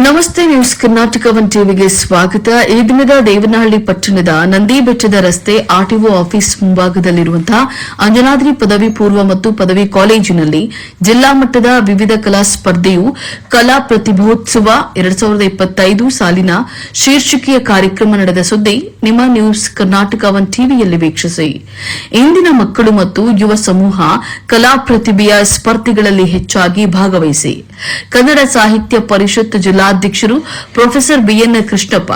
ನಮಸ್ತೆ news Karnataka one ಟಿವಿಗೆ ಸ್ವಾಗತ. ಈ ದಿನದ ದೇವನಹಳ್ಳಿ ಪಟ್ಟಣದ ನಂದಿ ಬೆಟ್ಟದ ರಸ್ತೆ ಆರ್ಟಿಒ ಆಫೀಸ್ ಮುಂಭಾಗದಲ್ಲಿರುವಂತಹ ಅಂಜನಾದ್ರಿ ಪದವಿ ಪೂರ್ವ ಮತ್ತು ಪದವಿ ಕಾಲೇಜಿನಲ್ಲಿ ಜಿಲ್ಲಾ ಮಟ್ಟದ ವಿವಿಧ ಕಲಾ ಸ್ಪರ್ಧೆಯು ಕಲಾ ಪ್ರತಿಭೋತ್ಸವ ಎರಡ್ ಸಾವಿರದ ಇಪ್ಪತ್ತೈದು ಸಾಲಿನ ಶೀರ್ಷಿಕೆಯ ಕಾರ್ಯಕ್ರಮ ನಡೆದ ಸುದ್ದಿ ನಿಮ್ಮ ನ್ಯೂಸ್ ಕರ್ನಾಟಕ ಒನ್ ಟಿವಿಯಲ್ಲಿ ವೀಕ್ಷಿಸಿ. ಇಂದಿನ ಮಕ್ಕಳು ಮತ್ತು ಯುವ ಸಮೂಹ ಕಲಾ ಪ್ರತಿಭೆಯ ಸ್ಪರ್ಧೆಗಳಲ್ಲಿ ಹೆಚ್ಚಾಗಿ ಭಾಗವಹಿಸಿ. ಕನ್ನಡ ಸಾಹಿತ್ಯ ಪರಿಷತ್ ಜಿಲ್ಲಾಧ್ಯಕ್ಷರು ಪ್ರೊಫೆಸರ್ ಬಿಎನ್ ಕೃಷ್ಣಪ್ಪ.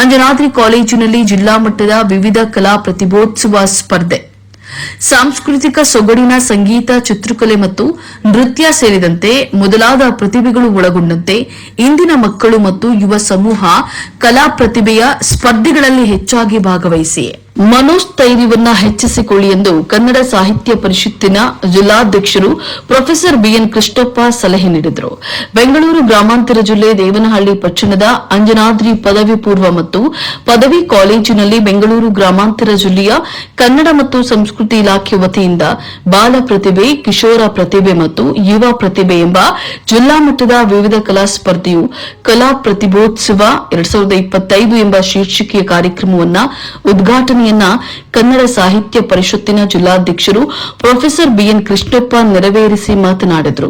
ಅಂಜನಾದ್ರಿ ಕಾಲೇಜಿನಲ್ಲಿ ಜಿಲ್ಲಾ ಮಟ್ಟದ ವಿವಿಧ ಕಲಾ ಪ್ರತಿಭೋತ್ಸವ ಸ್ಪರ್ಧೆ. ಸಾಂಸ್ಕೃತಿಕ ಸೊಗಡಿನ ಸಂಗೀತ, ಚಿತ್ರಕಲೆ ಮತ್ತು ನೃತ್ಯ ಸೇರಿದಂತೆ ಮೊದಲಾದ ಪ್ರತಿಭೆಗಳು ಒಳಗೊಂಡಂತೆ ಇಂದಿನ ಮಕ್ಕಳು ಮತ್ತು ಯುವ ಸಮೂಹ ಕಲಾ ಪ್ರತಿಭೆಯ ಸ್ಪರ್ಧೆಗಳಲ್ಲಿ ಹೆಚ್ಚಾಗಿ ಭಾಗವಹಿಸಿ ಮನೋಸ್ಥೈರ್ಯವನ್ನ ಹೆಚ್ಚಿಸಿಕೊಳ್ಳಿ ಎಂದು ಕನ್ನಡ ಸಾಹಿತ್ಯ ಪರಿಷತ್ತಿನ ಜಿಲ್ಲಾಧ್ಯಕ್ಷರು ಪ್ರೊಫೆಸರ್ ಬಿಎನ್ ಕೃಷ್ಣಪ್ಪ ಸಲಹೆ ನೀಡಿದರು. ಬೆಂಗಳೂರು ಗ್ರಾಮಾಂತರ ಜಿಲ್ಲೆ ದೇವನಹಳ್ಳಿ ಪಟ್ಟಣದ ಅಂಜನಾದ್ರಿ ಪದವಿ ಪೂರ್ವ ಮತ್ತು ಪದವಿ ಕಾಲೇಜಿನಲ್ಲಿ ಬೆಂಗಳೂರು ಗ್ರಾಮಾಂತರ ಜಿಲ್ಲೆಯ ಕನ್ನಡ ಮತ್ತು ಸಂಸ್ಕೃತಿ ಇಲಾಖೆ ವತಿಯಿಂದ ಬಾಲ ಪ್ರತಿಭೆ, ಕಿಶೋರ ಪ್ರತಿಭೆ ಮತ್ತು ಯುವ ಪ್ರತಿಭೆ ಎಂಬ ಜಿಲ್ಲಾ ಮಟ್ಟದ ವಿವಿಧ ಕಲಾ ಸ್ಪರ್ಧೆಯು ಕಲಾ ಪ್ರತಿಭೋತ್ಸವ ಎರಡ್ ಸಾವಿರದ ಇಪ್ಪತ್ತೈದು ಎಂಬ ಶೀರ್ಷಿಕೆಯ ಕಾರ್ಯಕ್ರಮವನ್ನ ಉದ್ಘಾಟನೆಯನ್ನ ಕನ್ನಡ ಸಾಹಿತ್ಯ ಪರಿಷತ್ತಿನ ಜಿಲ್ಲಾಧ್ಯಕ್ಷರು ಪ್ರೊಫೆಸರ್ ಬಿಎನ್ ಕೃಷ್ಣಪ್ಪ ನೆರವೇರಿಸಿ ಮಾತನಾಡಿದರು.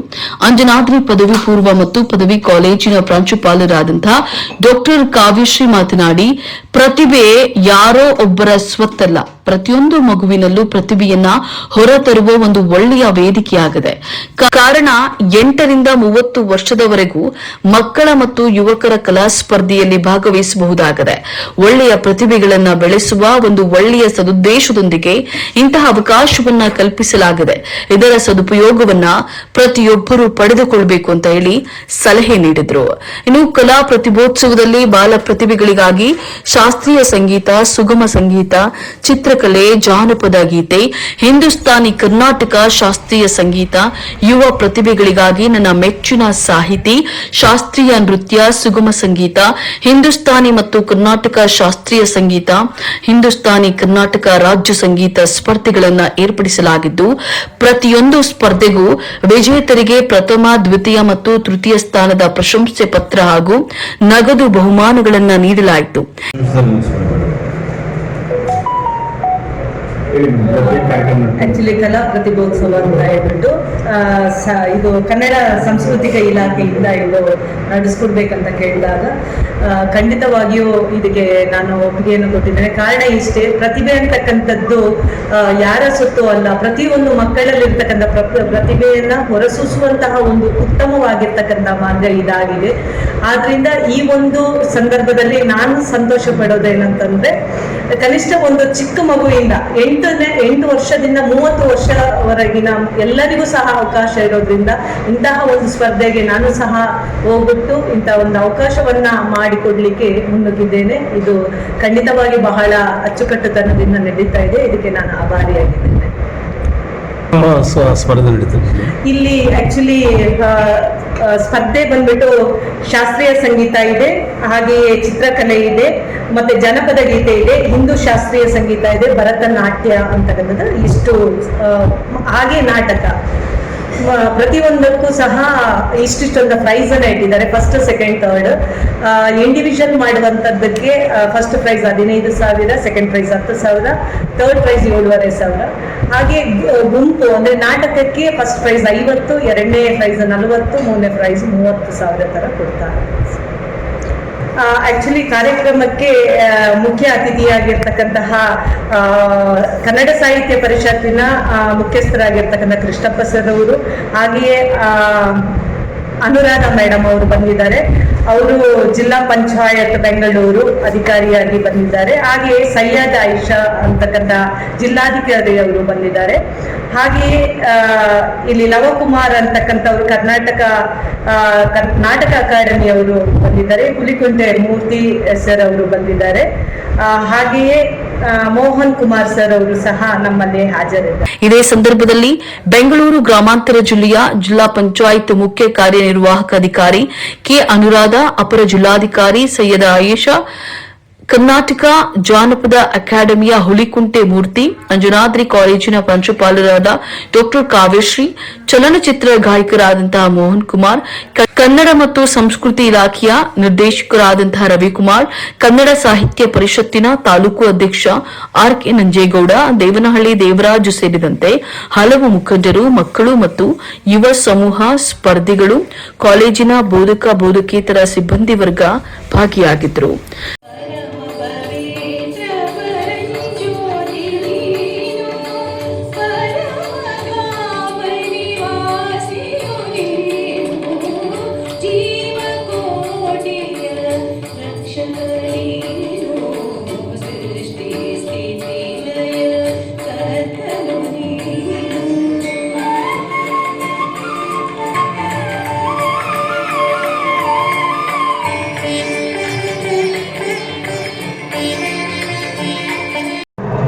ಅಂಜನಾದ್ರಿ ಪದವಿ ಪೂರ್ವ ಮತ್ತು ಪದವಿ ಕಾಲೇಜಿನ ಪ್ರಾಂಶುಪಾಲರಾದಂತಹ ಡಾಕ್ಟರ್ ಕಾವ್ಯಶ್ರೀ ಮಾತನಾಡಿ, ಪ್ರತಿಭೆ ಯಾರೋ ಒಬ್ಬರ ಸ್ವತ್ತಲ್ಲ. ಪ್ರತಿಯೊಂದು ಮಗುವಿನಲ್ಲೂ ಪ್ರತಿಭೆಯನ್ನ ಹೊರತರುವ ಒಂದು ಒಳ್ಳೆಯ ವೇದಿಕೆಯಾಗಿದೆ. ಕಾರಣ ಎಂಟರಿಂದ ಮೂವತ್ತು ವರ್ಷದವರೆಗೂ ಮಕ್ಕಳ ಮತ್ತು ಯುವಕರ ಕಲಾ ಸ್ಪರ್ಧೆಯಲ್ಲಿ ಭಾಗವಹಿಸಬಹುದಾಗಿದೆ. ಒಳ್ಳೆಯ ಪ್ರತಿಭೆಗಳನ್ನ ಬೆಳೆಸುವ ಒಂದು ಒಳ್ಳೆಯ ಸದುದ್ದೇಶದೊಂದಿಗೆ ಇಂತಹ ಅವಕಾಶವನ್ನ ಕಲ್ಪಿಸಲಾಗಿದೆ. ಇದರ ಸದುಪಯೋಗವನ್ನ ಪ್ರತಿಯೊಬ್ಬರೂ ಪಡೆದುಕೊಳ್ಳಬೇಕು ಅಂತ ಹೇಳಿ ಸಲಹೆ ನೀಡಿದ್ರು. ಇನ್ನು ಕಲಾ ಪ್ರತಿಭೋತ್ಸವದಲ್ಲಿ ಬಾಲ ಪ್ರತಿಭೆಗಳಿಗಾಗಿ ಶಾಸ್ತ್ರೀಯ ಸಂಗೀತ, ಸುಗಮ ಸಂಗೀತ ಚಿತ್ರಕಲೆ ಜಾನಪದ ಗೀತೆ, ಹಿಂದೂಸ್ತಾನಿ ಕರ್ನಾಟಕ ಶಾಸ್ತ್ರೀಯ ಸಂಗೀತ, ಯುವ ಪ್ರತಿಭೆಗಳಿಗಾಗಿ ನನ್ನ ಮೆಚ್ಚಿನ ಸಾಹಿತಿ, ಶಾಸ್ತ್ರೀಯ ನೃತ್ಯ, ಸುಗಮ ಸಂಗೀತ, ಹಿಂದೂಸ್ತಾನಿ ಮತ್ತು ಕರ್ನಾಟಕ ಶಾಸ್ತ್ರೀಯ ಸಂಗೀತ, ಹಿಂದೂಸ್ತಾನಿ ಕರ್ನಾಟಕ ರಾಜ್ಯ ಸಂಗೀತ ಸ್ಪರ್ಧೆಗಳನ್ನು ಏರ್ಪಡಿಸಲಾಗಿದ್ದು, ಪ್ರತಿಯೊಂದು ಸ್ಪರ್ಧೆಗೂ ವಿಜೇತರಿಗೆ ಪ್ರಥಮ, ದ್ವಿತೀಯ ಮತ್ತು ತೃತೀಯ ಸ್ಥಾನದ ಪ್ರಶಂಸೆ ಪತ್ರ ಹಾಗೂ ನಗದು ಬಹುಮಾನಗಳನ್ನು ನೀಡಲಾಯಿತು ಹೇಳಿ ಮೇಡಮ್, ಇವತ್ತೇನ್ ಕಾರ್ಯಕ್ರಮ ನಡ್ತಿದೆ? ಆಕ್ಚುಲಿ ಕಲಾ ಪ್ರತಿಭೋತ್ಸವ ಅಂತ ಹೇಳ್ಬಿಟ್ಟು ಇದು ಕನ್ನಡ ಸಾಂಸ್ಕೃತಿಕ ಇಲಾಖೆಯಿಂದ ಇದು ನಡೆಸ್ಕೊಡ್ಬೇಕಂತ ಕೇಳಿದಾಗ ಖಂಡಿತವಾಗಿಯೂ ಇದಕ್ಕೆ ನಾನು ಒಪ್ಪಿಗೆಯನ್ನು ಕೊಟ್ಟಿದ್ದೇನೆ. ಕಾರಣ ಇಷ್ಟೇ, ಪ್ರತಿಭೆ ಅಂತಕ್ಕಂಥದ್ದು ಯಾರ ಸೊತ್ತು ಅಲ್ಲ, ಪ್ರತಿಯೊಂದು ಮಕ್ಕಳಲ್ಲಿರ್ತಕ್ಕಂಥ ಪ್ರ- ಪ್ರತಿಭೆಯನ್ನ ಹೊರಸೂಸುವಂತಹ ಒಂದು ಉತ್ತಮವಾಗಿರ್ತಕ್ಕಂಥ ಮಾರ್ಗ ಇದಾಗಿದೆ. ಆದ್ರಿಂದ ಈ ಒಂದು ಸಂದರ್ಭದಲ್ಲಿ ನಾನು ಸಂತೋಷ ಪಡೋದೇನಂತಂದ್ರೆ ಕನಿಷ್ಠ ಒಂದು ಚಿಕ್ಕ ಮಗುವಿಂದ ಎಂಟನೇ, ಎಂಟು ವರ್ಷದಿಂದ ಮೂವತ್ತು ವರ್ಷವರೆಗಿನ ಎಲ್ಲರಿಗೂ ಸಹ ಅವಕಾಶ ಇರೋದ್ರಿಂದ ಇಂತಹ ಒಂದು ಸ್ಪರ್ಧೆಗೆ ನಾನು ಸಹ ಹೋಗ್ಬಿಟ್ಟು ಇಂತಹ ಒಂದು ಅವಕಾಶವನ್ನ ಮಾಡಿಕೊಡ್ಲಿಕ್ಕೆ ಮುನ್ನುಗ್ಗಿದ್ದೇನೆ. ಇದು ಖಂಡಿತವಾಗಿ ಬಹಳ ಅಚ್ಚುಕಟ್ಟುತನದಿಂದ ನಡೀತಾ ಇದೆ. ಇದಕ್ಕೆ ನಾನು ಆಭಾರಿಯಾಗಿದ್ದೇನೆ. ಸ್ಪರ್ಧೆ ನಡೀತದೆ ಇಲ್ಲಿ ಆಕ್ಚುಲಿ ಸ್ಪರ್ಧೆ ಬಂದ್ಬಿಟ್ಟು ಶಾಸ್ತ್ರೀಯ ಸಂಗೀತ ಇದೆ, ಹಾಗೆಯೇ ಚಿತ್ರಕಲೆ ಇದೆ, ಮತ್ತೆ ಜನಪದ ಗೀತೆ ಇದೆ, ಹಿಂದೂ ಶಾಸ್ತ್ರೀಯ ಸಂಗೀತ ಇದೆ, ಭರತನಾಟ್ಯ ಅಂತಕ್ಕಂಥದ್ದು ಇಷ್ಟು ಹಾಗೆ ನಾಟಕ. ಪ್ರತಿಯೊಂದಕ್ಕೂ ಸಹ ಇಷ್ಟಿಷ್ಟೊಂದು ಪ್ರೈಸ್ ಅನ್ನ ಇಟ್ಟಿದ್ದಾರೆ ಫಸ್ಟ್ ಸೆಕೆಂಡ್ ಥರ್ಡ್ ಇಂಡಿವಿಜುವಲ್ ಮಾಡುವಂತದ್ದಕ್ಕೆ ಫಸ್ಟ್ ಪ್ರೈಸ್ ಹದಿನೈದು ಸಾವಿರ ಸೆಕೆಂಡ್ ಪ್ರೈಸ್ ಹತ್ತು ಸಾವಿರ ಥರ್ಡ್ ಪ್ರೈಸ್ ಏಳುವರೆ ಸಾವಿರ. ಹಾಗೆ ಗುಂಪು ಅಂದ್ರೆ ನಾಟಕಕ್ಕೆ ಫಸ್ಟ್ ಪ್ರೈಸ್ ಐವತ್ತು, ಎರಡನೇ ಪ್ರೈಸ್ ನಲವತ್ತು, ಮೂರನೇ ಪ್ರೈಸ್ ಮೂವತ್ತು ಸಾವಿರ ತರ ಕೊಡ್ತಾರೆ. ಆಕ್ಚುಲಿ ಕಾರ್ಯಕ್ರಮಕ್ಕೆ ಮುಖ್ಯ ಅತಿಥಿಯಾಗಿರ್ತಕ್ಕಂತಹ ಕನ್ನಡ ಸಾಹಿತ್ಯ ಪರಿಷತ್ತಿನ ಮುಖ್ಯಸ್ಥರಾಗಿರ್ತಕ್ಕಂಥ ಕೃಷ್ಣಪ್ಪ ಸರ್ ಅವರು ಹಾಗೆಯೇ ಅನುರಾಧ ಮೇಡಮ್ ಅವರು ಬಂದಿದ್ದಾರೆ. ಅವರು ಜಿಲ್ಲಾ ಪಂಚಾಯತ್ ಬೆಂಗಳೂರು ಅಧಿಕಾರಿಯಾಗಿ ಬಂದಿದ್ದಾರೆ. ಹಾಗೆಯೇ ಸೈಯದ್ ಆಯಿಷಾ ಅಂತಕ್ಕಂಥ ಜಿಲ್ಲಾಧಿಕಾರಿ ಅವರು ಬಂದಿದ್ದಾರೆ. ಹಾಗೆಯೇ ಇಲ್ಲಿ ಲವಕುಮಾರ್ ಅಂತಕ್ಕಂಥವ್ರು ಕರ್ನಾಟಕ ನಾಟಕ ಅಕಾಡೆಮಿ ಅವರು ಬಂದಿದ್ದಾರೆ. ಹುಲಿಕುಂಟೆ ಮೂರ್ತಿ ಸರ್ ಅವರು ಬಂದಿದ್ದಾರೆ. ಹಾಗೆಯೇ ಮೋಹನ್ ಕುಮಾರ್ ಸರ್ ಅವರು ಸಹ ನಮ್ಮಲ್ಲಿ ಹಾಜರಿದ್ದಾರೆ. ಇದೇ ಸಂದರ್ಭದಲ್ಲಿ ಬೆಂಗಳೂರು ಗ್ರಾಮಾಂತರ ಜಿಲ್ಲೆಯ ಜಿಲ್ಲಾ ಪಂಚಾಯತ್ ಮುಖ್ಯ ಕಾರ್ಯನಿರ್ವಾಹಕ ಅಧಿಕಾರಿ ಕೆ ಅನುರಾಧ, ಅಪರ ಜಿಲ್ಲಾಧಿಕಾರಿ ಸೈಯದ ಆಯೇಷಾ ಕರ್ನಾಟಕ ಜಾನಪದ ಅಕಾಡೆಮಿಯ ಹುಲಿಕುಂಟೆ ಮೂರ್ತಿ, ಅಂಜನಾದ್ರಿ ಕಾಲೇಜಿನ ಪ್ರಾಂಶುಪಾಲರಾದ ಡಾಕ್ಟರ್ ಕಾವ್ಯಶ್ರೀ, ಚಲನಚಿತ್ರ ಗಾಯಕರಾದಂತಹ ಮೋಹನ್ ಕುಮಾರ್ ಕನ್ನಡ ಮತ್ತು ಸಂಸ್ಕೃತಿ ಇಲಾಖೆಯ ನಿರ್ದೇಶಕರಾದಂತಹ ರವಿಕುಮಾರ್, ಕನ್ನಡ ಸಾಹಿತ್ಯ ಪರಿಷತ್ತಿನ ತಾಲೂಕು ಅಧ್ಯಕ್ಷ ಆರ್ ಕೆ ನಂಜೇಗೌಡ ದೇವನಹಳ್ಳಿ ದೇವರಾಜು ಸೇರಿದಂತೆ ಹಲವು ಮುಖಂಡರು, ಮಕ್ಕಳು ಮತ್ತು ಯುವ ಸಮೂಹ, ಸ್ಪರ್ಧಿಗಳು, ಕಾಲೇಜಿನ ಬೋಧಕ ಬೋಧಕೇತರ ಸಿಬ್ಬಂದಿ ವರ್ಗ ಭಾಗಿಯಾಗಿದ್ದರು.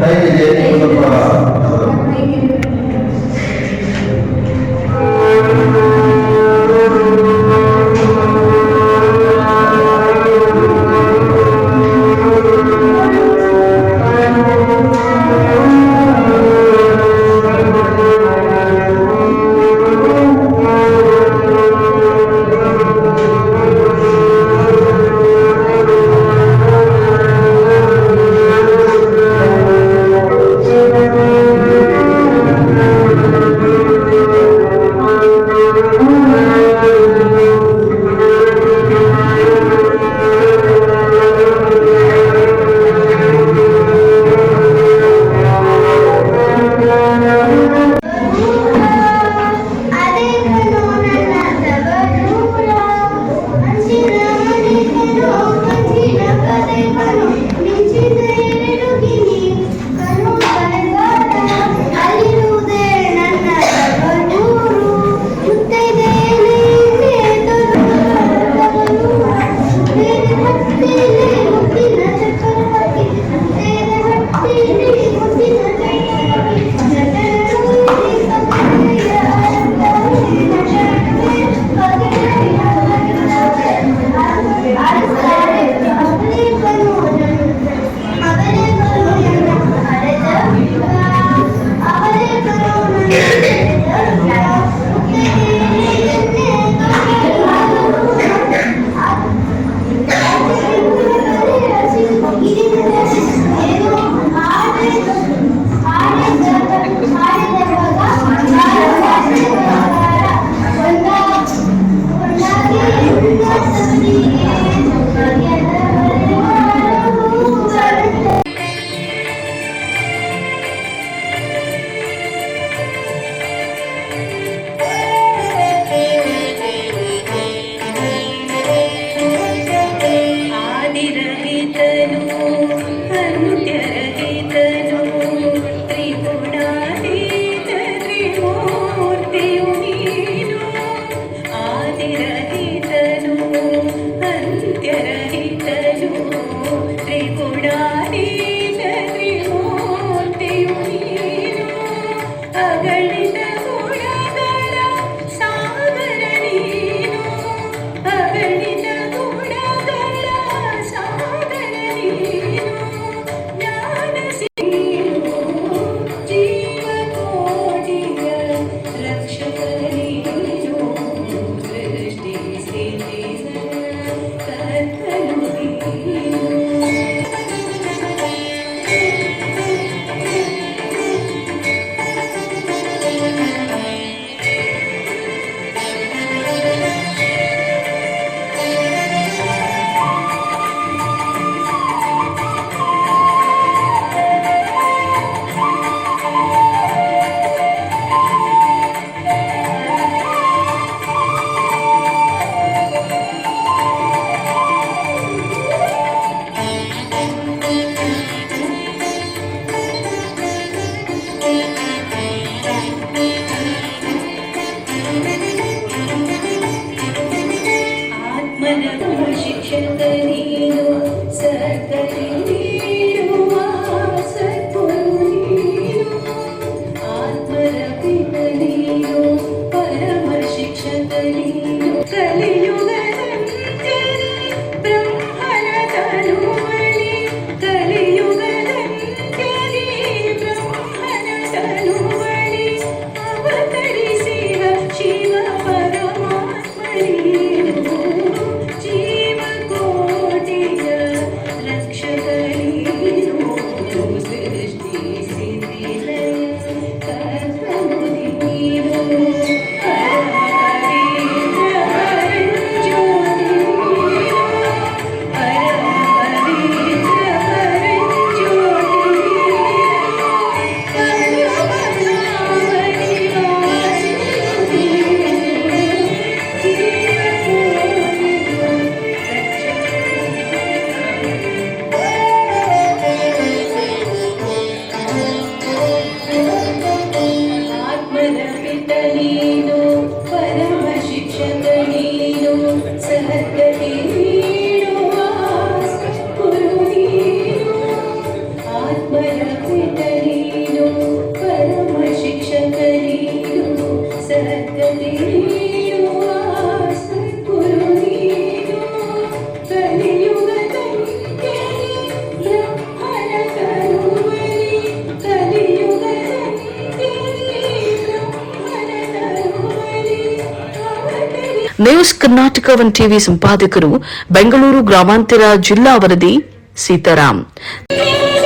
vai entender quando news Karnataka one TV ಸಂಪಾದಕರು Bengaluru ಗ್ರಾಮಾಂತರ ಜಿಲ್ಲಾ ವರದಿ ಸೀತಾರಾಮ್ ಿ.